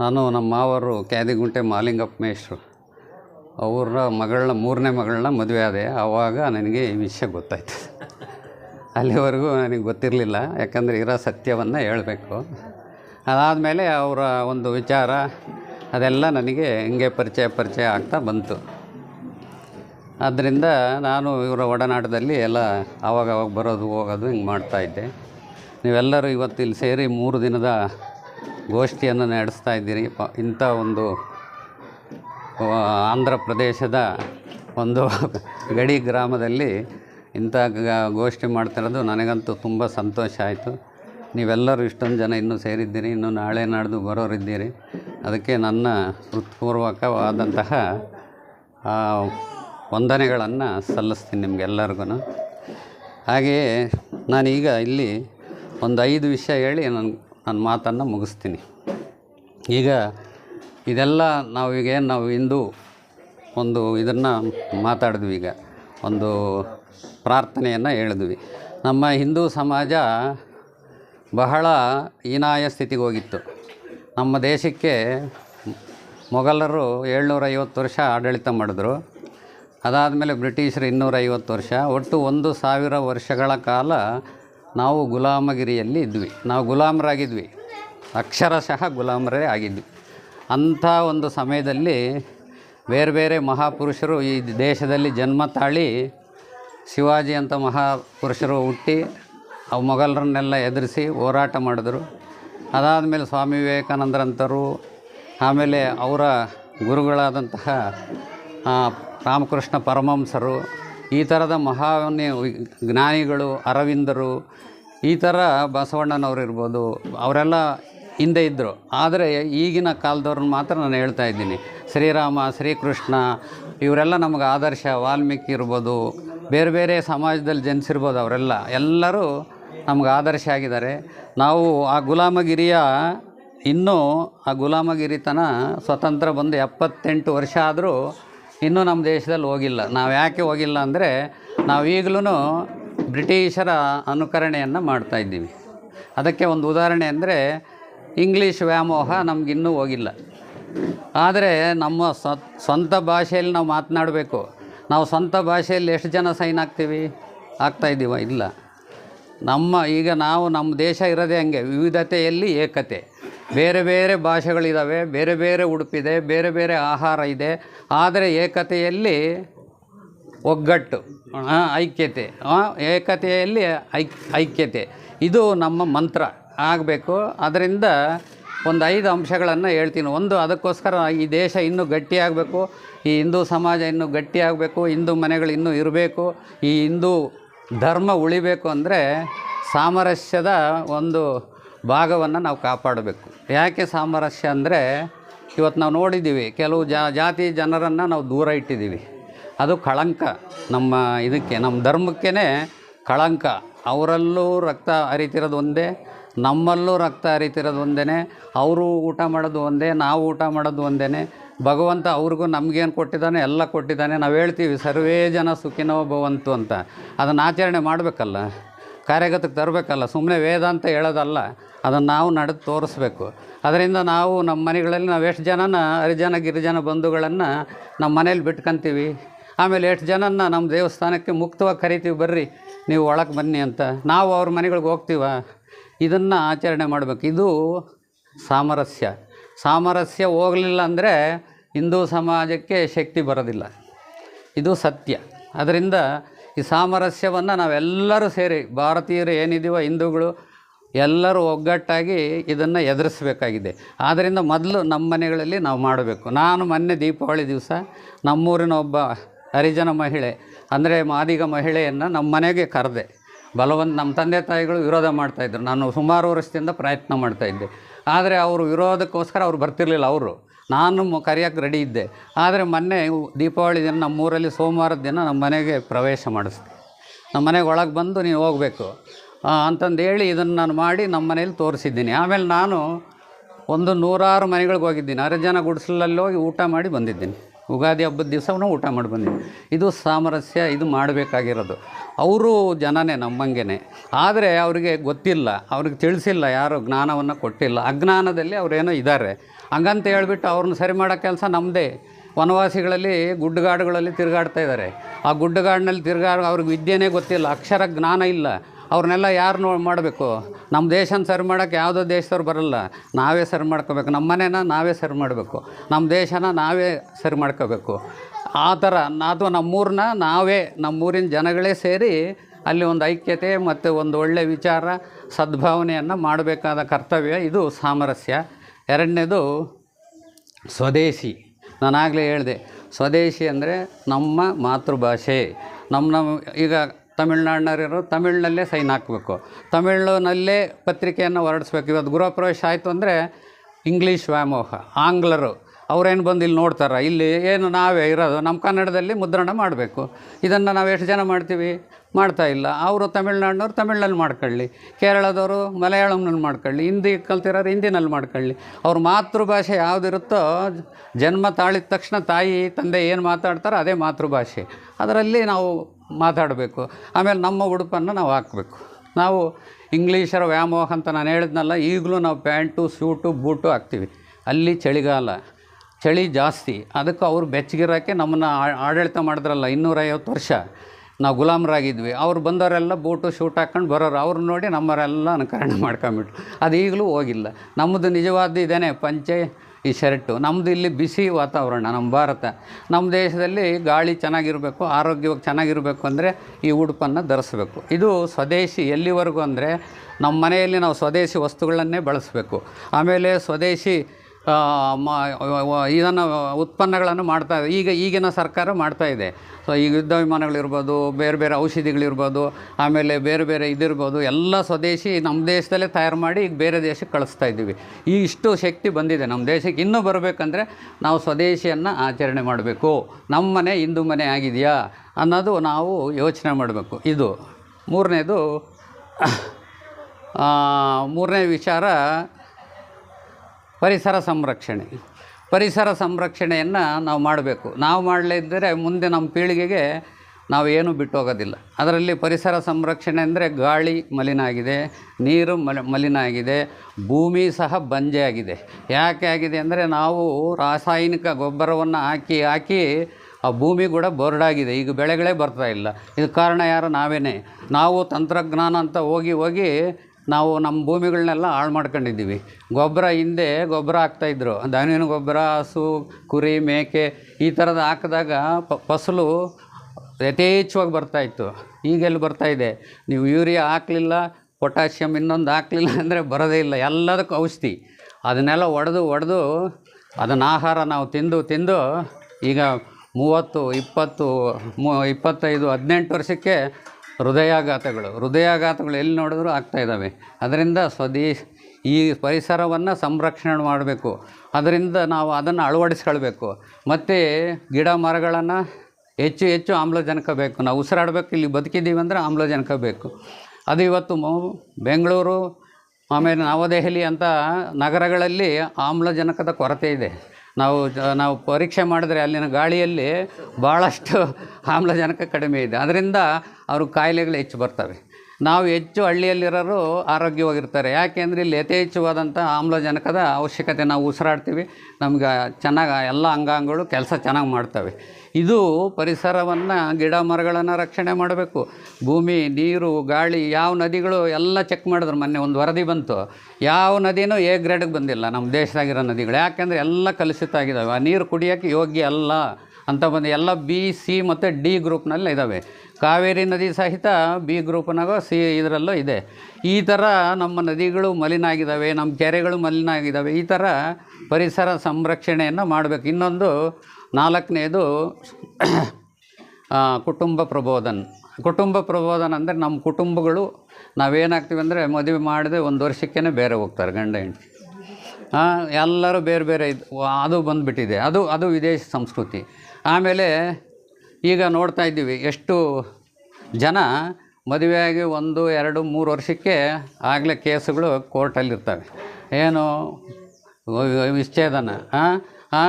ನಾನು ನಮ್ಮ ಮಾವರು ಕ್ಯಾದಿಗುಂಟೆ ಮಾಲಿಂಗಪ್ಪ ಮೇಷ್ರು ಅವರ ಮಗಳನ್ನ, ಮೂರನೇ ಮಗಳನ್ನ ಮದುವೆ ಆದೆ. ಆವಾಗ ನನಗೆ ಈ ವಿಷಯ ಗೊತ್ತಾಯ್ತು. ಅಲ್ಲಿವರೆಗೂ ನನಗೆ ಗೊತ್ತಿರಲಿಲ್ಲ. ಯಾಕಂದರೆ ಇರೋ ಸತ್ಯವನ್ನು ಹೇಳಬೇಕು. ಅದಾದಮೇಲೆ ಅವರ ಒಂದು ವಿಚಾರ, ಅದೆಲ್ಲ ನನಗೆ ಹಿಂಗೆ ಪರಿಚಯ ಪರಿಚಯ ಆಗ್ತಾ ಬಂತು. ಆದ್ದರಿಂದ ನಾನು ಇವರ ಒಡನಾಟದಲ್ಲಿ ಎಲ್ಲ ಆವಾಗ ಅವಾಗ ಬರೋದು, ಹೋಗೋದು ಹಿಂಗೆ ಮಾಡ್ತಾಯಿದ್ದೆ ನೀವೆಲ್ಲರೂ ಇವತ್ತು ಇಲ್ಲಿ ಸೇರಿ ಮೂರು ದಿನದ ಗೋಷ್ಠಿಯನ್ನು ನಡೆಸ್ತಾ ಇದ್ದೀರಿ. ಪ, ಇಂಥ ಒಂದು ಆಂಧ್ರ ಪ್ರದೇಶದ ಒಂದು ಗಡಿ ಗ್ರಾಮದಲ್ಲಿ ಇಂಥ ಗೋಷ್ಠಿ ಮಾಡ್ತಿರೋದು ನನಗಂತೂ ತುಂಬ ಸಂತೋಷ ಆಯಿತು. ನೀವೆಲ್ಲರೂ ಇಷ್ಟೊಂದು ಜನ ಇನ್ನೂ ಸೇರಿದ್ದೀರಿ, ಇನ್ನು ನಾಳೆ ನಾಡ್ದು ಬರೋರಿದ್ದೀರಿ. ಅದಕ್ಕೆ ನನ್ನ ಹೃತ್ಪೂರ್ವಕವಾದಂತಹ ವಂದನೆಗಳನ್ನು ಸಲ್ಲಿಸ್ತೀನಿ ನಿಮಗೆಲ್ಲರಿಗೂ ಹಾಗೆಯೇ ನಾನೀಗ ಇಲ್ಲಿ ಒಂದು ಐದು ವಿಷಯ ಹೇಳಿ ನನ್ನ ನನ್ನ ಮಾತನ್ನು ಮುಗಿಸ್ತೀನಿ. ಈಗ ಇದೆಲ್ಲ ನಾವು ಈಗೇನು ನಾವು ಇಂದು ಒಂದು ಇದನ್ನು ಮಾತಾಡಿದ್ವಿ ಈಗ. ಒಂದು ಪ್ರಾರ್ಥನೆಯನ್ನು ಹೇಳಿದ್ವಿ. ನಮ್ಮ ಹಿಂದೂ ಸಮಾಜ ಬಹಳ ಹೀನಾಯ ಸ್ಥಿತಿಗೆ ಹೋಗಿತ್ತು. ನಮ್ಮ ದೇಶಕ್ಕೆ ಮೊಘಲರು ಏಳ್ನೂರೈವತ್ತು ವರ್ಷ ಆಡಳಿತ ಮಾಡಿದ್ರು. ಅದಾದಮೇಲೆ ಬ್ರಿಟಿಷರು ಇನ್ನೂರೈವತ್ತು ವರ್ಷ. ಒಟ್ಟು ಒಂದು ಸಾವಿರ ವರ್ಷಗಳ ಕಾಲ ನಾವು ಗುಲಾಮಗಿರಿಯಲ್ಲಿ ಇದ್ವಿ. ನಾವು ಗುಲಾಮರಾಗಿದ್ವಿ. ಅಕ್ಷರಶಃ ಗುಲಾಮರೇ ಆಗಿದ್ವಿ. ಅಂಥ ಒಂದು ಸಮಯದಲ್ಲಿ ಬೇರೆ ಬೇರೆ ಮಹಾಪುರುಷರು ಈ ದೇಶದಲ್ಲಿ ಜನ್ಮ ತಾಳಿ ಶಿವಾಜಿ ಅಂತ ಮಹಾಪುರುಷರು ಹುಟ್ಟಿ ಅವು ಮೊಘಲರನ್ನೆಲ್ಲ ಎದುರಿಸಿ ಹೋರಾಟ ಮಾಡಿದ್ರು. ಅದಾದಮೇಲೆ ಸ್ವಾಮಿ ವಿವೇಕಾನಂದರಂಥರು ಆಮೇಲೆ ಅವರ ಗುರುಗಳಾದಂತಹ ರಾಮಕೃಷ್ಣ ಪರಮಹಂಸರು ಈ ಥರದ ಮಹಾನ್ಯ ಜ್ಞಾನಿಗಳು ಅರವಿಂದರು, ಈ ಥರ ಬಸವಣ್ಣನವರು ಇರ್ಬೋದು ಅವರೆಲ್ಲ ಹಿಂದೆ ಇದ್ದರು ಆದರೆ ಈಗಿನ ಕಾಲದವ್ರನ್ನ ಮಾತ್ರ ನಾನು ಹೇಳ್ತಾ ಇದ್ದೀನಿ. ಶ್ರೀರಾಮ, ಶ್ರೀಕೃಷ್ಣ, ಇವರೆಲ್ಲ ನಮಗೆ ಆದರ್ಶ, ವಾಲ್ಮೀಕಿ ಇರ್ಬೋದು, ಬೇರೆ ಬೇರೆ ಸಮಾಜದಲ್ಲಿ ಜನಿಸಿರ್ಬೋದು ಅವರೆಲ್ಲ. ಎಲ್ಲರೂ ನಮ್ಗೆ ಆದರ್ಶ ಆಗಿದ್ದಾರೆ. ನಾವು ಆ ಗುಲಾಮಗಿರಿಯ ಇನ್ನೂ ಆ ಗುಲಾಮಗಿರಿತನ ಸ್ವತಂತ್ರ ಬಂದು ಎಪ್ಪತ್ತೆಂಟು ವರ್ಷ ಆದರೂ ಇನ್ನೂ ನಮ್ಮ ದೇಶದಲ್ಲಿ ಹೋಗಿಲ್ಲ. ನಾವು ಯಾಕೆ ಹೋಗಿಲ್ಲ ಅಂದರೆ ನಾವು ಈಗಲೂ ಬ್ರಿಟಿಷರ ಅನುಕರಣೆಯನ್ನು ಮಾಡ್ತಾ ಇದ್ದೀವಿ. ಅದಕ್ಕೆ ಒಂದು ಉದಾಹರಣೆ ಅಂದರೆ ಇಂಗ್ಲೀಷ್ ವ್ಯಾಮೋಹ ನಮಗಿನ್ನೂ ಹೋಗಿಲ್ಲ. ಆದರೆ ನಮ್ಮ ಸ್ವ- ಸ್ವಂತ ಭಾಷೆಯಲ್ಲಿ ನಾವು ಮಾತನಾಡಬೇಕು. ನಾವು ಸ್ವಂತ ಭಾಷೆಯಲ್ಲಿ ಎಷ್ಟು ಜನ ಸೈನ್ ಆಗ್ತೀವಿ? ಆಗ್ತಾ ಇದ್ದೀವ? ಇಲ್ಲ. ನಮ್ಮ, ಈಗ ನಾವು ನಮ್ಮ ದೇಶ ಇರೋದೇ ಹಂಗೆ. ವಿವಿಧತೆಯಲ್ಲಿ ಏಕತೆ. ಬೇರೆ ಬೇರೆ ಭಾಷೆಗಳಿದ್ದಾವೆ ಬೇರೆ ಬೇರೆ ಉಡುಪಿದೆ, ಬೇರೆ ಬೇರೆ ಆಹಾರ ಇದೆ. ಆದರೆ ಏಕತೆಯಲ್ಲಿ ಒಗ್ಗಟ್ಟು ಐಕ್ಯತೆ ಏಕತೆಯಲ್ಲಿ ಐಕ್, ಐಕ್ಯತೆ. ಇದು ನಮ್ಮ ಮಂತ್ರ ಆಗಬೇಕು. ಅದರಿಂದ ಒಂದು ಐದು ಅಂಶಗಳನ್ನು ಹೇಳ್ತೀನಿ. ಒಂದು, ಅದಕ್ಕೋಸ್ಕರ ಈ ದೇಶ ಇನ್ನೂ ಗಟ್ಟಿಯಾಗಬೇಕು ಈ ಹಿಂದೂ ಸಮಾಜ ಇನ್ನೂ ಗಟ್ಟಿಯಾಗಬೇಕು ಹಿಂದೂ ಮನೆಗಳು ಇನ್ನೂ ಇರಬೇಕು. ಈ ಹಿಂದೂ ಧರ್ಮ ಉಳಿಬೇಕು ಅಂದರೆ ಸಾಮರಸ್ಯದ ಒಂದು ಭಾಗವನ್ನು ನಾವು ಕಾಪಾಡಬೇಕು. ಯಾಕೆ ಸಾಮರಸ್ಯ ಅಂದರೆ ಇವತ್ತು ನಾವು ನೋಡಿದ್ದೀವಿ ಕೆಲವು ಜಾತಿ ಜನರನ್ನು ನಾವು ದೂರ ಇಟ್ಟಿದ್ದೀವಿ ಅದು ಕಳಂಕ. ನಮ್ಮ ಇದಕ್ಕೆ, ನಮ್ಮ ಧರ್ಮಕ್ಕೇ ಕಳಂಕ. ಅವರಲ್ಲೂ ರಕ್ತ ಹರಿತಿರೋದು ಒಂದೇ, ನಮ್ಮಲ್ಲೂ ರಕ್ತ ಹರಿತಿರೋದು ಒಂದೇ ಅವರು ಊಟ ಮಾಡೋದು ಒಂದೇ, ನಾವು ಊಟ ಮಾಡೋದು ಒಂದೇ ಭಗವಂತ ಅವ್ರಿಗೂ ನಮಗೇನು ಕೊಟ್ಟಿದ್ದಾನೆ? ಎಲ್ಲ ಕೊಟ್ಟಿದ್ದಾನೆ. ನಾವು ಹೇಳ್ತೀವಿ, ಸರ್ವೇ ಜನ ಸುಖಿನೋ ಭವಂತು ಅಂತ. ಅದನ್ನು ಆಚರಣೆ ಮಾಡಬೇಕಲ್ಲ? ಕಾರ್ಯಗತಕ್ಕೆ ತರಬೇಕಲ್ಲ ಸುಮ್ಮನೆ ವೇದ ಅಂತ ಹೇಳೋದಲ್ಲ, ಅದನ್ನು ನಾವು ನಡೆದು ತೋರಿಸ್ಬೇಕು. ಅದರಿಂದ ನಾವು ನಮ್ಮ ಮನೆಗಳಲ್ಲಿ ನಾವು ಎಷ್ಟು ಜನನ, ಹರಿಜನ, ಗಿರಿಜನ ಬಂಧುಗಳನ್ನು ನಮ್ಮ ಮನೇಲಿ ಬಿಟ್ಕೊಂತೀವಿ. ಆಮೇಲೆ ಎಷ್ಟು ಜನನ್ನ ನಮ್ಮ ದೇವಸ್ಥಾನಕ್ಕೆ ಮುಕ್ತವಾಗಿ ಕರಿತೀವಿ ಬರ್ರಿ, ನೀವು ಒಳಗೆ ಬನ್ನಿ ಅಂತ. ನಾವು ಅವ್ರ ಮನೆಗಳಿಗೆ ಹೋಗ್ತೀವ, ಇದನ್ನು ಆಚರಣೆ ಮಾಡಬೇಕು. ಇದು ಸಾಮರಸ್ಯ. ಸಾಮರಸ್ಯ ಹೋಗಲಿಲ್ಲ ಅಂದರೆ ಹಿಂದೂ ಸಮಾಜಕ್ಕೆ ಶಕ್ತಿ ಬರೋದಿಲ್ಲ. ಇದು ಸತ್ಯ. ಅದರಿಂದ ಈ ಸಾಮರಸ್ಯವನ್ನು ನಾವೆಲ್ಲರೂ ಸೇರಿ, ಭಾರತೀಯರು ಏನಿದೀವೋ ಹಿಂದೂಗಳು ಎಲ್ಲರೂ ಒಗ್ಗಟ್ಟಾಗಿ ಇದನ್ನು ಎದುರಿಸಬೇಕಾಗಿದೆ. ಆದ್ದರಿಂದ ಮೊದಲು ನಮ್ಮ ಮನೆಗಳಲ್ಲಿ ನಾವು ಮಾಡಬೇಕು. ನಾನು ಮೊನ್ನೆ ದೀಪಾವಳಿ ದಿವಸ ನಮ್ಮೂರಿನ ಒಬ್ಬ ಹರಿಜನ ಮಹಿಳೆ, ಅಂದರೆ ಮಾದಿಗ ಮಹಿಳೆಯನ್ನು ನಮ್ಮ ಮನೆಗೆ ಕರೆದೆ. ಬಲವಂತ, ನಮ್ಮ ತಂದೆ ತಾಯಿಗಳು ವಿರೋಧ ಮಾಡ್ತಾಯಿದ್ರು ನಾನು ಸುಮಾರು ವರ್ಷದಿಂದ ಪ್ರಯತ್ನ ಮಾಡ್ತಾಯಿದ್ದೆ ಆದರೆ ಅವರು ವಿರೋಧಕ್ಕೋಸ್ಕರ ಅವ್ರು ಬರ್ತಿರ್ಲಿಲ್ಲ, ಅವರು. ನಾನು ಕರೆಯೋಕ್ಕೆ ರೆಡಿ ಇದ್ದೆ. ಆದರೆ ಮೊನ್ನೆ ದೀಪಾವಳಿ ದಿನ ನಮ್ಮೂರಲ್ಲಿ ಸೋಮವಾರದ ದಿನ ನಮ್ಮ ಮನೆಗೆ ಪ್ರವೇಶ ಮಾಡಿಸ್ದೆ. ನಮ್ಮ ಮನೆಗೆ ಒಳಗೆ ಬಂದು ನೀನು ಹೋಗಬೇಕು. ಅಂತಂದು ಹೇಳಿ ಇದನ್ನು ನಾನು ಮಾಡಿ ನಮ್ಮ ಮನೇಲಿ ತೋರಿಸಿದ್ದೀನಿ. ಆಮೇಲೆ ನಾನು ಒಂದು ನೂರಾರು ಮನೆಗಳಿಗೆ ಹೋಗಿದ್ದೀನಿ. ಅರೆ ಜನ ಗುಡಿಸಲಲ್ಲಿ ಹೋಗಿ ಊಟ ಮಾಡಿ ಬಂದಿದ್ದೀನಿ. ಉಗಾದಿ ಹಬ್ಬದ ದಿವಸನೂ ಊಟ ಮಾಡಿ ಬಂದಿದ್ವಿ. ಇದು ಸಾಮರಸ್ಯ, ಇದು ಮಾಡಬೇಕಾಗಿರೋದು. ಅವರು ಜನನೇ ನಮ್ಮಂಗೆನೆ. ಆದರೆ ಅವರಿಗೆ ಗೊತ್ತಿಲ್ಲ, ಅವ್ರಿಗೆ ತಿಳಿಸಿಲ್ಲ, ಯಾರು ಜ್ಞಾನವನ್ನು ಕೊಟ್ಟಿಲ್ಲ. ಅಜ್ಞಾನದಲ್ಲಿ ಅವರೇನೋ ಇದ್ದಾರೆ ಹಂಗಂತ ಹೇಳ್ಬಿಟ್ಟು ಅವ್ರನ್ನ ಸರಿ ಮಾಡೋ ಕೆಲಸ ನಮ್ಮದೇ ವನವಾಸಿಗಳಲ್ಲಿ ಗುಡ್ಡಗಾಡುಗಳಲ್ಲಿ ತಿರುಗಾಡ್ತಾ ಇದ್ದಾರೆ ಆ ಗುಡ್ಡಗಾಡಿನಲ್ಲಿ ತಿರುಗಾಡ ಅವ್ರಿಗೆ ವಿದ್ಯೆನೇ ಗೊತ್ತಿಲ್ಲ, ಅಕ್ಷರ ಜ್ಞಾನ ಇಲ್ಲ. ಅವ್ರನ್ನೆಲ್ಲ ಯಾರು ನೋ ಮಾಡಬೇಕು? ನಮ್ಮ ದೇಶನ ಸರಿ ಮಾಡೋಕ್ಕೆ ಯಾವುದೋ ದೇಶದವ್ರು ಬರಲ್ಲ. ನಾವೇ ಸರಿ ಮಾಡ್ಕೋಬೇಕು. ನಮ್ಮ ಮನೇನ ನಾವೇ ಸರಿ ಮಾಡಬೇಕು. ನಮ್ಮ ದೇಶನ ನಾವೇ ಸರಿ ಮಾಡ್ಕೋಬೇಕು. ಆ ಥರ ಅಥವಾ ನಮ್ಮೂರನ್ನ ನಾವೇ, ನಮ್ಮೂರಿನ ಜನಗಳೇ ಸೇರಿ ಅಲ್ಲಿ ಒಂದು ಐಕ್ಯತೆ ಮತ್ತು ಒಂದು ಒಳ್ಳೆಯ ವಿಚಾರ, ಸದ್ಭಾವನೆಯನ್ನು ಮಾಡಬೇಕಾದ ಕರ್ತವ್ಯ ಇದು ಸಾಮರಸ್ಯ. ಎರಡನೇದು ಸ್ವದೇಶಿ. ನಾನಾಗಲೇ ಹೇಳಿದೆ, ಸ್ವದೇಶಿ ಅಂದರೆ ನಮ್ಮ ಮಾತೃಭಾಷೆ. ನಮ್ಮ ನಮ್ಮ ಈಗ ತಮಿಳ್ನಾಡಿನವರು ತಮಿಳ್ನಲ್ಲೇ ಸೈನ್ ಹಾಕಬೇಕು. ತಮಿಳ್ನಲ್ಲೇ ಪತ್ರಿಕೆಯನ್ನು ಹೊರಡಿಸ್ಬೇಕು. ಇವತ್ತು ಗೃಹಪ್ರವೇಶ ಆಯಿತು ಅಂದರೆ ಇಂಗ್ಲೀಷ್ ವ್ಯಾಮೋಹ, ಆಂಗ್ಲರು. ಅವ್ರೇನು ಬಂದು ಇಲ್ಲಿ ನೋಡ್ತಾರೆ? ಇಲ್ಲಿ ಏನು ನಾವೇ ಇರೋದು? ನಮ್ಮ ಕನ್ನಡದಲ್ಲಿ ಮುದ್ರಣ ಮಾಡಬೇಕು. ಇದನ್ನು ನಾವು ಎಷ್ಟು ಜನ ಮಾಡ್ತೀವಿ? ಮಾಡ್ತಾ ಇಲ್ಲ. ಅವರು ತಮಿಳ್ನಾಡಿನವ್ರು ತಮಿಳ್ನಲ್ಲಿ ಮಾಡ್ಕೊಳ್ಳಿ. ಕೇರಳದವರು ಮಲಯಾಳಂನಲ್ಲಿ ಮಾಡ್ಕೊಳ್ಳಿ. ಹಿಂದಿ ಕಲ್ತಿರೋರು ಹಿಂದಿನಲ್ಲಿ ಮಾಡ್ಕೊಳ್ಳಿ. ಅವ್ರ ಮಾತೃಭಾಷೆ ಯಾವುದಿರುತ್ತೋ, ಜನ್ಮ ತಾಳಿದ ತಕ್ಷಣ ತಾಯಿ, ತಂದೆ ಏನು ಮಾತಾಡ್ತಾರೋ ಅದೇ ಮಾತೃಭಾಷೆ. ಅದರಲ್ಲಿ ನಾವು ಮಾತಾಡಬೇಕು. ಆಮೇಲೆ ನಮ್ಮ ಉಡುಪನ್ನು ನಾವು ಹಾಕಬೇಕು. ನಾವು ಇಂಗ್ಲೀಷರ ವ್ಯಾಮೋಹ ಅಂತ ನಾನು ಹೇಳಿದ್ನಲ್ಲ, ಈಗಲೂ ನಾವು ಪ್ಯಾಂಟು, ಸೂಟು, ಬೂಟು ಹಾಕ್ತೀವಿ. ಅಲ್ಲಿ ಚಳಿಗಾಲ, ಚಳಿ ಜಾಸ್ತಿ. ಅದಕ್ಕೆ ಅವ್ರು ಬೆಚ್ಚಗಿರೋಕ್ಕೆ ನಮ್ಮನ್ನು ಆಡಳಿತ ಮಾಡಿದ್ರಲ್ಲ, ಇನ್ನೂರೈವತ್ತು ವರ್ಷ ನಾವು ಗುಲಾಮರಾಗಿದ್ವಿ. ಅವ್ರು ಬಂದವರೆಲ್ಲ ಬೂಟು ಶೂಟ್ ಹಾಕ್ಕೊಂಡು ಬರೋರು. ಅವ್ರನ್ನ ನೋಡಿ ನಮ್ಮವರೆಲ್ಲ ಅನುಕರಣೆ ಮಾಡ್ಕೊಂಬಿಟ್ರು. ಅದು ಈಗಲೂ ಹೋಗಿಲ್ಲ. ನಮ್ಮದು ನಿಜವಾದ ಇದೇನೆ, ಪಂಚೆ ಈ ಶರ್ಟು. ನಮ್ಮದು ಇಲ್ಲಿ ಬಿಸಿ ವಾತಾವರಣ ನಮ್ಮ ಭಾರತ. ನಮ್ಮ ದೇಶದಲ್ಲಿ ಗಾಳಿ ಚೆನ್ನಾಗಿರಬೇಕು, ಆರೋಗ್ಯವಾಗಿ ಚೆನ್ನಾಗಿರಬೇಕು ಅಂದರೆ ಈ ಉಡುಪನ್ನು ಧರಿಸಬೇಕು. ಇದು ಸ್ವದೇಶಿ ಎಲ್ಲಿವರೆಗೂ ಅಂದರೆ ನಮ್ಮ ಮನೆಯಲ್ಲಿ ನಾವು ಸ್ವದೇಶಿ ವಸ್ತುಗಳನ್ನೇ ಬಳಸಬೇಕು. ಆಮೇಲೆ ಸ್ವದೇಶಿ ಇದನ್ನು ಉತ್ಪನ್ನಗಳನ್ನು ಮಾಡ್ತಾ ಈಗ ಈಗಿನ ಸರ್ಕಾರ ಮಾಡ್ತಾ ಇದೆ. ಸೊ ಈಗ ಯುದ್ಧ ವಿಮಾನಗಳಿರ್ಬೋದು ಬೇರೆ ಬೇರೆ ಔಷಧಿಗಳಿರ್ಬೋದು, ಆಮೇಲೆ ಬೇರೆ ಬೇರೆ ಇದಿರ್ಬೋದು, ಎಲ್ಲ ಸ್ವದೇಶಿ ನಮ್ಮ ದೇಶದಲ್ಲೇ ತಯಾರು ಮಾಡಿ ಈಗ ಬೇರೆ ದೇಶಕ್ಕೆ ಕಳಿಸ್ತಾ ಇದ್ದೀವಿ. ಈ ಇಷ್ಟು ಶಕ್ತಿ ಬಂದಿದೆ. ನಮ್ಮ ದೇಶಕ್ಕೆ ಇನ್ನೂ ಬರಬೇಕಂದ್ರೆ ನಾವು ಸ್ವದೇಶಿಯನ್ನು ಆಚರಣೆ ಮಾಡಬೇಕು. ನಮ್ಮ ಮನೆ ಹಿಂದೂ ಮನೆ ಆಗಿದೆಯಾ ಅನ್ನೋದು ನಾವು ಯೋಚನೆ ಮಾಡಬೇಕು. ಇದು ಮೂರನೇದು ಮೂರನೇ ವಿಚಾರ ಪರಿಸರ ಸಂರಕ್ಷಣೆ. ಪರಿಸರ ಸಂರಕ್ಷಣೆಯನ್ನು ನಾವು ಮಾಡಬೇಕು. ನಾವು ಮಾಡಲೇ ಇದ್ದರೆ ಮುಂದೆ ನಮ್ಮ ಪೀಳಿಗೆಗೆ ನಾವು ಏನು ಬಿಟ್ಟು ಹೋಗೋದಿಲ್ಲ. ಅದರಲ್ಲಿ ಪರಿಸರ ಸಂರಕ್ಷಣೆ ಅಂದರೆ ಗಾಳಿ ಮಲಿನ ಆಗಿದೆ ನೀರು ಮಲ ಮಲಿನ ಆಗಿದೆ ಭೂಮಿ ಸಹ ಬಂಜೆ ಆಗಿದೆ ಯಾಕೆ ಆಗಿದೆ ಅಂದರೆ ನಾವು ರಾಸಾಯನಿಕ ಗೊಬ್ಬರವನ್ನು ಹಾಕಿ ಹಾಕಿ ಆ ಭೂಮಿ ಕೂಡ ಬೋರ್ಡಾಗಿದೆ. ಈಗ ಬೆಳೆಗಳೇ ಬರ್ತಾ ಇಲ್ಲ. ಇದಕ್ಕೆ ಕಾರಣ ಯಾರು? ನಾವೇನೇ. ನಾವು ತಂತ್ರಜ್ಞಾನ ಅಂತ ಹೋಗಿ ಹೋಗಿ ನಾವು ನಮ್ಮ ಭೂಮಿಗಳನ್ನೆಲ್ಲ ಹಾಳು ಮಾಡ್ಕೊಂಡಿದ್ದೀವಿ. ಗೊಬ್ಬರ ಹಿಂದೆ ಗೊಬ್ಬರ ಹಾಕ್ತಾಯಿದ್ರು ದನಿನ ಗೊಬ್ಬರ, ಹಸು, ಕುರಿ, ಮೇಕೆ ಈ ಥರದ್ದು ಹಾಕಿದಾಗ ಫಸಲು ಯಥೇಚ್ಛವಾಗಿ ಬರ್ತಾಯಿತ್ತು ಈಗೆಲ್ಲಿ ಬರ್ತಾ ಇದೆ? ನೀವು ಯೂರಿಯಾ ಹಾಕಲಿಲ್ಲ ಪೊಟ್ಯಾಷಿಯಮ್ ಇನ್ನೊಂದು ಹಾಕಲಿಲ್ಲ ಅಂದರೆ ಬರೋದೇ ಇಲ್ಲ. ಎಲ್ಲದಕ್ಕೂ ಔಷಧಿ. ಅದನ್ನೆಲ್ಲ ಒಡೆದು ಒಡೆದು ಅದನ್ನು ಆಹಾರ ನಾವು ತಿಂದು ತಿಂದು ಈಗ ಮೂವತ್ತು, ಇಪ್ಪತ್ತು, ಮೂ, ಇಪ್ಪತ್ತೈದು, ಹದಿನೆಂಟು ವರ್ಷಕ್ಕೆ ಹೃದಯಾಘಾತಗಳು. ಹೃದಯಾಘಾತಗಳು ಎಲ್ಲಿ ನೋಡಿದ್ರೂ ಆಗ್ತಾ ಇದ್ದಾವೆ. ಅದರಿಂದ ಸ್ವದೇಶ ಈ ಪರಿಸರವನ್ನು ಸಂರಕ್ಷಣೆ ಮಾಡಬೇಕು. ಅದರಿಂದ ನಾವು ಅದನ್ನು ಅಳವಡಿಸ್ಕೊಳ್ಬೇಕು. ಮತ್ತು ಗಿಡ ಮರಗಳನ್ನು ಹೆಚ್ಚು ಹೆಚ್ಚು ಆಮ್ಲಜನಕ ಬೇಕು. ನಾವು ಉಸಿರಾಡಬೇಕು, ಇಲ್ಲಿ ಬದುಕಿದ್ದೀವಿ ಅಂದರೆ ಆಮ್ಲಜನಕ ಬೇಕು. ಅದು ಇವತ್ತು ಬೆಂಗಳೂರು, ಆಮೇಲೆ ನವದೆಹಲಿ ಅಂತ ನಗರಗಳಲ್ಲಿ ಆಮ್ಲಜನಕದ ಕೊರತೆ ಇದೆ. ನಾವು ನಾವು ಪರೀಕ್ಷೆ ಮಾಡಿದ್ರೆ ಅಲ್ಲಿನ ಗಾಳಿಯಲ್ಲಿ ಭಾಳಷ್ಟು ಆಮ್ಲಜನಕ ಕಡಿಮೆ ಇದೆ. ಅದರಿಂದ ಅವ್ರಿಗೆ ಕಾಯಿಲೆಗಳು ಹೆಚ್ಚು ಬರ್ತವೆ. ನಾವು ಹೆಚ್ಚು ಹಳ್ಳಿಯಲ್ಲಿರೋರು ಆರೋಗ್ಯವಾಗಿರ್ತಾರೆ. ಯಾಕೆಂದರೆ ಇಲ್ಲಿ ಯಥೇಚ್ಛವಾದಂಥ ಆಮ್ಲಜನಕದ ಅವಶ್ಯಕತೆ ನಾವು ಉಸಿರಾಡ್ತೀವಿ. ನಮ್ಗೆ ಚೆನ್ನಾಗಿ ಎಲ್ಲ ಅಂಗಾಂಗಗಳು ಕೆಲಸ ಚೆನ್ನಾಗಿ ಮಾಡ್ತವೆ. ಇದು ಪರಿಸರವನ್ನು ಗಿಡ ಮರಗಳನ್ನು ರಕ್ಷಣೆ ಮಾಡಬೇಕು. ಭೂಮಿ, ನೀರು, ಗಾಳಿ ಯಾವ ನದಿಗಳು ಎಲ್ಲ ಚೆಕ್ ಮಾಡಿದ್ರು ಮೊನ್ನೆ ಒಂದು ವರದಿ ಬಂತು. ಯಾವ ನದಿನೂ ಎ ಗ್ರೇಡ್ಗೆ ಬಂದಿಲ್ಲ ನಮ್ಮ ದೇಶದಾಗಿರೋ ನದಿಗಳು. ಯಾಕೆಂದರೆ ಎಲ್ಲ ಕಲುಷಿತ ಆಗಿದ್ದಾವೆ ಆ ನೀರು ಕುಡಿಯೋಕ್ಕೆ ಯೋಗ್ಯ ಅಲ್ಲ ಅಂತ ಬಂದು ಎಲ್ಲ ಬಿ ಸಿ ಮತ್ತು ಡಿ ಗ್ರೂಪ್ನಲ್ಲಿ ಇದ್ದಾವೆ. ಕಾವೇರಿ ನದಿ ಸಹಿತ ಬಿ ಗ್ರೂಪ್ನಾಗ ಸಿ ಇದರಲ್ಲೂ ಇದೆ. ಈ ಥರ ನಮ್ಮ ನದಿಗಳು ಮಲಿನ ಆಗಿದ್ದಾವೆ ನಮ್ಮ ಕೆರೆಗಳು ಮಲಿನ ಆಗಿದ್ದಾವೆ ಈ ಥರ ಪರಿಸರ ಸಂರಕ್ಷಣೆಯನ್ನು ಮಾಡಬೇಕು. ಇನ್ನೊಂದು ನಾಲ್ಕನೇದು ಕುಟುಂಬ ಪ್ರಬೋಧನ್. ಕುಟುಂಬ ಪ್ರಬೋಧನ ಅಂದರೆ ನಮ್ಮ ಕುಟುಂಬಗಳು ನಾವೇನಾಗ್ತೀವಿ ಅಂದರೆ ಮದುವೆ ಮಾಡಿದೆ ಒಂದು ವರ್ಷಕ್ಕೇ ಬೇರೆ ಹೋಗ್ತಾರೆ ಗಂಡ ಹೆಂಡತಿ. ಎಲ್ಲರೂ ಬೇರೆ ಬೇರೆ ಇದು, ಅದು ಬಂದುಬಿಟ್ಟಿದೆ. ಅದು ಅದು ವಿದೇಶಿ ಸಂಸ್ಕೃತಿ. ಆಮೇಲೆ ಈಗ ನೋಡ್ತಾ ಇದ್ದೀವಿ ಎಷ್ಟು ಜನ ಮದುವೆಯಾಗಿ ಒಂದು, ಎರಡು, ಮೂರು ವರ್ಷಕ್ಕೆ ಆಗಲೇ ಕೇಸುಗಳು ಕೋರ್ಟಲ್ಲಿರ್ತವೆ. ಏನು? ವಿಚ್ಛೇದನ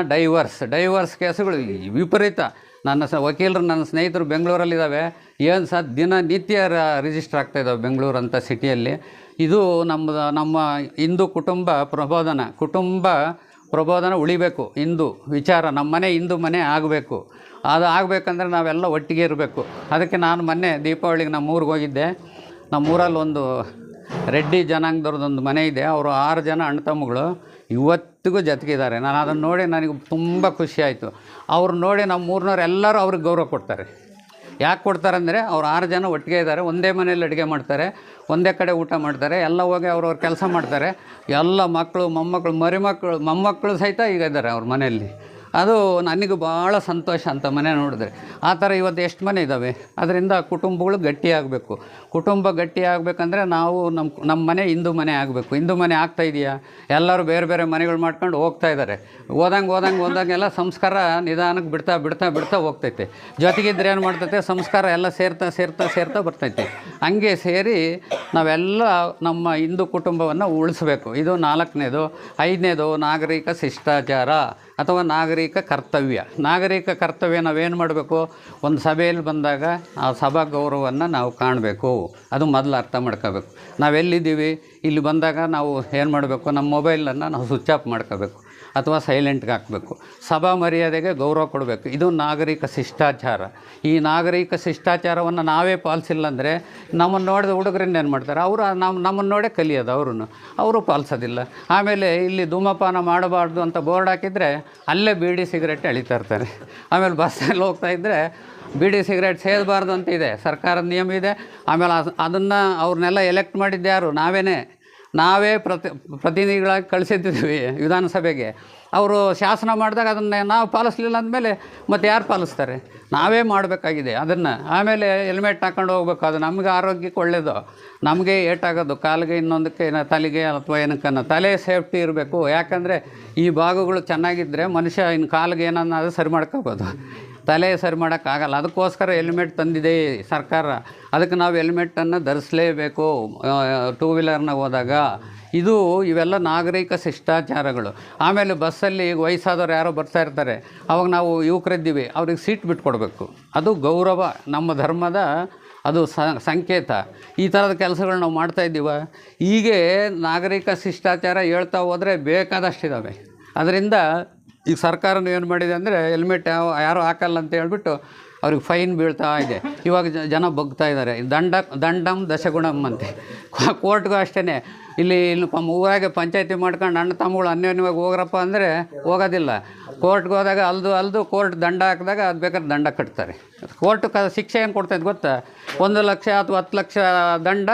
ಡೈವರ್ಸ್ ಡೈವರ್ಸ್ ಕೇಸುಗಳು ವಿಪರೀತ. ನನ್ನ ಸ, ವಕೀಲರು, ನನ್ನ ಸ್ನೇಹಿತರು ಬೆಂಗಳೂರಲ್ಲಿದ್ದಾವೆ. ಏನು ಸಹ ದಿನನಿತ್ಯ ರಿಜಿಸ್ಟರ್ ಆಗ್ತಾ ಇದ್ದಾವೆ ಬೆಂಗಳೂರು ಅಂತ ಸಿಟಿಯಲ್ಲಿ ಇದು ನಮ್ಮ ನಮ್ಮ ಹಿಂದೂ ಕುಟುಂಬ ಪ್ರಬೋಧನ, ಕುಟುಂಬ ಪ್ರಬೋಧನ ಉಳಿಬೇಕು ಹಿಂದೂ ವಿಚಾರ, ನಮ್ಮ ಮನೆ ಹಿಂದೂ ಮನೆ ಆಗಬೇಕು. ಅದು ಆಗಬೇಕಂದ್ರೆ ನಾವೆಲ್ಲ ಒಟ್ಟಿಗೆ ಇರಬೇಕು. ಅದಕ್ಕೆ ನಾನು ಮೊನ್ನೆ ದೀಪಾವಳಿಗೆ ನಮ್ಮ ಊರಿಗೆ ಹೋಗಿದ್ದೆ. ನಮ್ಮ ಊರಲ್ಲಿ ಒಂದು ರೆಡ್ಡಿ ಜನಾಂಗದವ್ರದ್ದೊಂದು ಮನೆ ಇದೆ. ಅವರು ಆರು ಜನ ಅಣ್ಣ ತಮ್ಮಗಳು ಇವತ್ತಿಗೂ ಜೊತೆಗಿದ್ದಾರೆ ನಾನು ಅದನ್ನು ನೋಡಿ ನನಗೆ ತುಂಬ ಖುಷಿ ಆಯಿತು. ಅವ್ರು ನೋಡಿ ನಮ್ಮ ಊರಿನವ್ರು ಎಲ್ಲರೂ ಅವ್ರಿಗೆ ಗೌರವ ಕೊಡ್ತಾರೆ. ಯಾಕೆ ಕೊಡ್ತಾರೆ ಅಂದರೆ ಅವ್ರು ಆರು ಜನ ಒಟ್ಟಿಗೆ ಇದ್ದಾರೆ ಒಂದೇ ಮನೇಲಿ ಅಡುಗೆ ಮಾಡ್ತಾರೆ, ಒಂದೇ ಕಡೆ ಊಟ ಮಾಡ್ತಾರೆ, ಎಲ್ಲ ಹೋಗಿ ಅವ್ರವ್ರ ಕೆಲಸ ಮಾಡ್ತಾರೆ. ಎಲ್ಲ ಮಕ್ಕಳು ಮೊಮ್ಮಕ್ಕಳು ಮರಿಮಕ್ಕಳು ಮೊಮ್ಮಕ್ಕಳು ಸಹಿತ ಈಗ ಇದ್ದಾರೆ ಅವ್ರ ಮನೆಯಲ್ಲಿ. ಅದು ನನಗೆ ಭಾಳ ಸಂತೋಷ ಅಂತ ಮನೆ ನೋಡಿದ್ರೆ. ಆ ಥರ ಇವತ್ತು ಎಷ್ಟು ಮನೆ ಇದ್ದಾವೆ? ಅದರಿಂದ ಕುಟುಂಬಗಳು ಗಟ್ಟಿಯಾಗಬೇಕು ಕುಟುಂಬ ಗಟ್ಟಿ ಆಗಬೇಕಂದ್ರೆ ನಾವು ನಮ್ಮ ನಮ್ಮ ಮನೆ ಹಿಂದೂ ಮನೆ ಆಗಬೇಕು. ಹಿಂದೂ ಮನೆ ಆಗ್ತಾ ಇದೆಯಾ? ಎಲ್ಲರೂ ಬೇರೆ ಬೇರೆ ಮನೆಗಳು ಮಾಡ್ಕೊಂಡು ಹೋಗ್ತಾ ಇದ್ದಾರೆ. ಓದಂಗೆ ಓದಂಗೆ ಓದಂಗೆಲ್ಲ ಸಂಸ್ಕಾರ ನಿಧಾನಕ್ಕೆ ಬಿಡ್ತಾ ಬಿಡ್ತಾ ಬಿಡ್ತಾ ಹೋಗ್ತೈತೆ. ಜೊತೆಗಿದ್ರೆ ಏನು ಮಾಡ್ತೈತೆ? ಸಂಸ್ಕಾರ ಎಲ್ಲ ಸೇರ್ತಾ ಸೇರ್ತಾ ಸೇರ್ತಾ ಬರ್ತೈತೆ. ಹಂಗೆ ಸೇರಿ ನಾವೆಲ್ಲ ನಮ್ಮ ಹಿಂದೂ ಕುಟುಂಬವನ್ನು ಉಳಿಸ್ಬೇಕು. ಇದು ನಾಲ್ಕನೇದು. ಐದನೇದು ನಾಗರಿಕ ಶಿಷ್ಟಾಚಾರ. ಅಥವಾ ನಾಗರಿಕ ಕರ್ತವ್ಯ. ನಾಗರಿಕ ಕರ್ತವ್ಯ ನಾವೇನು ಮಾಡಬೇಕು? ಒಂದು ಸಭೆಯಲ್ಲಿ ಬಂದಾಗ ಆ ಸಭಾ ಗೌರವವನ್ನು ನಾವು ಕಾಣಬೇಕು. ಅದು ಮೊದಲು ಅರ್ಥ ಮಾಡ್ಕೋಬೇಕು. ನಾವೆಲ್ಲಿದ್ದೀವಿ? ಇಲ್ಲಿ ಬಂದಾಗ ನಾವು ಏನು ಮಾಡಬೇಕು? ನಮ್ಮ ಮೊಬೈಲನ್ನು ನಾವು ಸ್ವಿಚ್ ಆಫ್ ಮಾಡ್ಕೋಬೇಕು. ಅಥವಾ ಸೈಲೆಂಟ್ಗೆ ಹಾಕಬೇಕು. ಸಭಾ ಮರ್ಯಾದೆಗೆ ಗೌರವ ಕೊಡಬೇಕು. ಇದು ನಾಗರಿಕ ಶಿಷ್ಟಾಚಾರ. ಈ ನಾಗರಿಕ ಶಿಷ್ಟಾಚಾರವನ್ನು ನಾವೇ ಪಾಲಿಸಿಲ್ಲ ಅಂದರೆ ನಮ್ಮನ್ನು ನೋಡಿದ ಹುಡುಗರನ್ನ ಏನು ಮಾಡ್ತಾರೆ? ಅವರು ನಮ್ಮ ನಮ್ಮನ್ನು ನೋಡೇ ಕಲಿಯೋದು ಅವರು ಅವರು ಪಾಲಿಸೋದಿಲ್ಲ. ಆಮೇಲೆ ಇಲ್ಲಿ ಧೂಮಪಾನ ಮಾಡಬಾರ್ದು ಅಂತ ಬೋರ್ಡ್ ಹಾಕಿದರೆ ಅಲ್ಲೇ ಬೀಡಿ ಸಿಗರೆಟ್ ಎಳಿತಾ ಇರ್ತಾರೆ. ಆಮೇಲೆ ಬಸ್ಸಲ್ಲಿ ಹೋಗ್ತಾ ಇದ್ದರೆ ಬೀಡಿ ಸಿಗರೇಟ್ ಸೇದಬಾರ್ದು ಅಂತ ಇದೆ. ಸರ್ಕಾರದ ನಿಯಮ ಇದೆ. ಆಮೇಲೆ ಅದನ್ನು ಅವ್ರನ್ನೆಲ್ಲ ಎಲೆಕ್ಟ್ ಮಾಡಿದ್ದು ಯಾರು? ನಾವೇನೇ. ನಾವೇ ಪ್ರತಿ, ಪ್ರತಿನಿಧಿಗಳಾಗಿ ಕಳಿಸಿದ್ದೀವಿ ವಿಧಾನಸಭೆಗೆ. ಅವರು ಶಾಸನ ಮಾಡಿದಾಗ ಅದನ್ನು ನಾವು ಪಾಲಿಸ್ಲಿಲ್ಲ ಅಂದಮೇಲೆ ಮತ್ತು ಯಾರು ಪಾಲಿಸ್ತಾರೆ? ನಾವೇ ಮಾಡಬೇಕಾಗಿದೆ ಅದನ್ನು. ಆಮೇಲೆ ಹೆಲ್ಮೆಟ್ ಹಾಕೊಂಡು ಹೋಗ್ಬೇಕು, ಅದು ನಮಗೆ ಆರೋಗ್ಯಕ್ಕೆ ಒಳ್ಳೆಯದು ನಮಗೆ ಏಟಾಗೋದು, ಕಾಲಿಗೆ ಇನ್ನೊಂದಕ್ಕೆ ಏನೋ, ತಲೆಗೆ ಅಥವಾ ಏನಕ್ಕನ್ನು ತಲೆ ಸೇಫ್ಟಿ ಇರಬೇಕು. ಯಾಕಂದರೆ ಈ ಭಾಗಗಳು ಚೆನ್ನಾಗಿದ್ದರೆ ಮನುಷ್ಯ ಇನ್ನು ಕಾಲಿಗೆ ಏನನ್ನಾದರೂ ಸರಿ ಮಾಡ್ಕೋಬೋದು. ತಲೆ ಸರಿ ಮಾಡೋಕ್ಕಾಗಲ್ಲ. ಅದಕ್ಕೋಸ್ಕರ ಹೆಲ್ಮೆಟ್ ತಂದಿದೆ ಸರ್ಕಾರ. ಅದಕ್ಕೆ ನಾವು ಹೆಲ್ಮೆಟನ್ನು ಧರಿಸಲೇಬೇಕು ಟೂ ವೀಲರ್ನ ಹೋದಾಗ. ಇದು ಇವೆಲ್ಲ ನಾಗರಿಕ ಶಿಷ್ಟಾಚಾರಗಳು. ಆಮೇಲೆ ಬಸ್ಸಲ್ಲಿ ಈಗ ವಯಸ್ಸಾದವ್ರು ಯಾರೋ ಬರ್ತಾ ಇರ್ತಾರೆ. ಅವಾಗ ನಾವು ಯುವಕರಿದ್ದೀವಿ, ಅವ್ರಿಗೆ ಸೀಟ್ ಬಿಟ್ಕೊಡ್ಬೇಕು. ಅದು ಗೌರವ, ನಮ್ಮ ಧರ್ಮದ ಅದು ಸಂಕೇತ. ಈ ಥರದ ಕೆಲಸಗಳು ನಾವು ಮಾಡ್ತಾ ಇದ್ದೀವ. ಹೀಗೆ ನಾಗರಿಕ ಶಿಷ್ಟಾಚಾರ ಹೇಳ್ತಾ ಹೋದರೆ ಬೇಕಾದಷ್ಟಿದ್ದಾವೆ ಅದರಿಂದ ಈಗ ಸರ್ಕಾರ ಏನು ಮಾಡಿದೆ ಅಂದರೆ ಹೆಲ್ಮೆಟ್ ಯಾರೂ ಹಾಕಲ್ಲ ಅಂತ ಹೇಳ್ಬಿಟ್ಟು ಅವ್ರಿಗೆ ಫೈನ್ ಬೀಳ್ತಾ ಇದೆ. ಇವಾಗ ಜನ ಬಗ್ತಾ ಇದ್ದಾರೆ. ದಂಡ, ದಂಡಂ ದಶಗುಣಂ ಅಂತೆ. ಕೋರ್ಟ್ಗೂ ಅಷ್ಟೇ ಇಲ್ಲಿ ಇಲ್ಲಿ ಊರಾಗೆ ಪಂಚಾಯತಿ ಮಾಡ್ಕೊಂಡು ಅಣ್ಣ ತಮ್ಮಗಳು ಅನ್ಯೋನ್ಯವಾಗಿ ಹೋಗ್ರಪ್ಪ ಅಂದರೆ ಹೋಗೋದಿಲ್ಲ. ಕೋರ್ಟ್ಗೆ ಹೋದಾಗ ಅಲ್ದು ಅಲ್ದು ಕೋರ್ಟ್ ದಂಡ ಹಾಕಿದಾಗ ಅದು ಬೇಕಾದ್ರೆ ದಂಡ ಕಟ್ತಾರೆ. ಕೋರ್ಟ್ ಕ, ಶಿಕ್ಷೆ ಏನು ಕೊಡ್ತೈತೆ ಗೊತ್ತಾ? ಒಂದು ಲಕ್ಷ ಅಥವಾ ಹತ್ತು ಲಕ್ಷ ದಂಡ,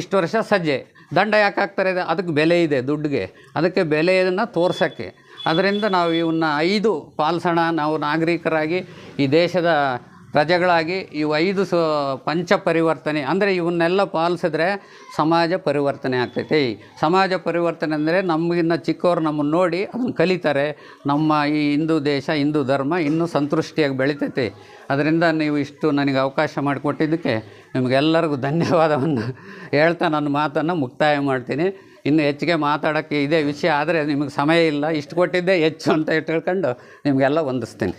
ಇಷ್ಟು ವರ್ಷ ಸಜ್ಜೆ. ದಂಡ ಯಾಕೆ ಹಾಕ್ತಾರೆ? ಅದಕ್ಕೆ ಬೆಲೆ ಇದೆ ದುಡ್ಡಿಗೆ. ಅದಕ್ಕೆ ಬೆಲೆ ಇದನ್ನು ತೋರ್ಸೋಕ್ಕೆ. ಅದರಿಂದ ನಾವು ಇವನ್ನ ಐದು ಪಾಲ್ಸೋಣ ನಾವು ನಾಗರಿಕರಾಗಿ ಈ ದೇಶದ ಪ್ರಜೆಗಳಾಗಿ ಇವು ಐದು ಸ ಪಂಚ ಪರಿವರ್ತನೆ ಅಂದರೆ ಇವನ್ನೆಲ್ಲ ಪಾಲಿಸಿದ್ರೆ ಸಮಾಜ ಪರಿವರ್ತನೆ ಆಗ್ತೈತಿ. ಸಮಾಜ ಪರಿವರ್ತನೆ ಅಂದರೆ ನಮಗಿನ್ನ ಚಿಕ್ಕವ್ರು ನಮ್ಮನ್ನು ನೋಡಿ ಅದನ್ನು ಕಲಿತಾರೆ. ನಮ್ಮ ಈ ಹಿಂದೂ ದೇಶ, ಹಿಂದೂ ಧರ್ಮ ಇನ್ನೂ ಸಂತೃಷ್ಟಿಯಾಗಿ ಬೆಳಿತೈತಿ. ಅದರಿಂದ ನೀವು ಇಷ್ಟು ನನಗೆ ಅವಕಾಶ ಮಾಡಿಕೊಟ್ಟಿದ್ದಕ್ಕೆ ನಿಮಗೆಲ್ಲರಿಗೂ ಧನ್ಯವಾದವನ್ನು ಹೇಳ್ತಾ ನನ್ನ ಮಾತನ್ನು ಮುಕ್ತಾಯ ಮಾಡ್ತೀನಿ. ಇನ್ನು ಹೆಚ್ಚಿಗೆ ಮಾತಾಡೋಕ್ಕೆ ಇದೇ ವಿಷಯ ಆದರೆ ನಿಮಗೆ ಸಮಯ ಇಲ್ಲ. ಇಷ್ಟು ಕೊಟ್ಟಿದ್ದೇ ಹೆಚ್ಚು ಅಂತ ಇಟ್ಕೊಂಡು ನಿಮಗೆಲ್ಲ ವಂದಿಸ್ತೀನಿ.